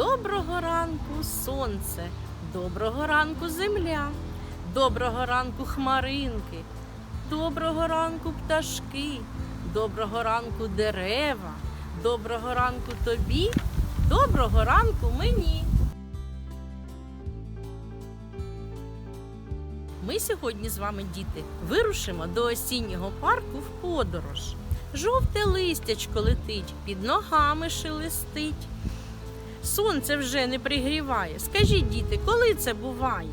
Доброго ранку, сонце, доброго ранку, земля, доброго ранку, хмаринки, доброго ранку, пташки, доброго ранку, дерева, доброго ранку тобі, доброго ранку мені. Ми сьогодні з вами, діти, вирушимо до осіннього парку в подорож. Жовте листячко летить, під ногами шелестить. Сонце вже не пригріває. Скажіть, діти, коли це буває?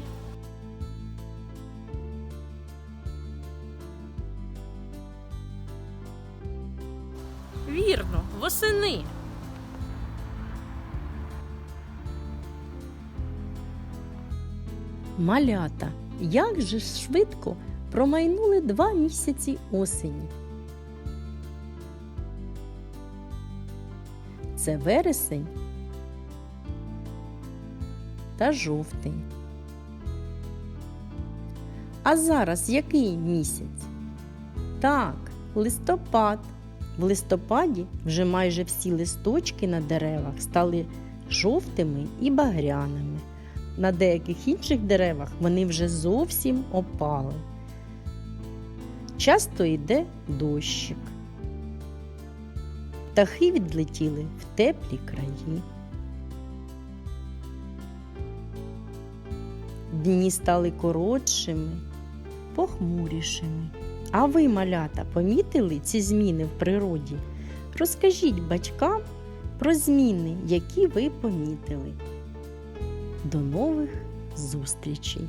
Вірно, восени. Малята, як же ж швидко промайнули два місяці осені. Це вересень та жовтень. А зараз який місяць? Так, листопад. В листопаді вже майже всі листочки на деревах стали жовтими і багряними. На деяких інших деревах вони вже зовсім опали. Часто йде дощик. Птахи відлетіли в теплі краї. Дні стали коротшими, похмурішими. А ви, малята, помітили ці зміни в природі? Розкажіть батькам про зміни, які ви помітили. До нових зустрічей!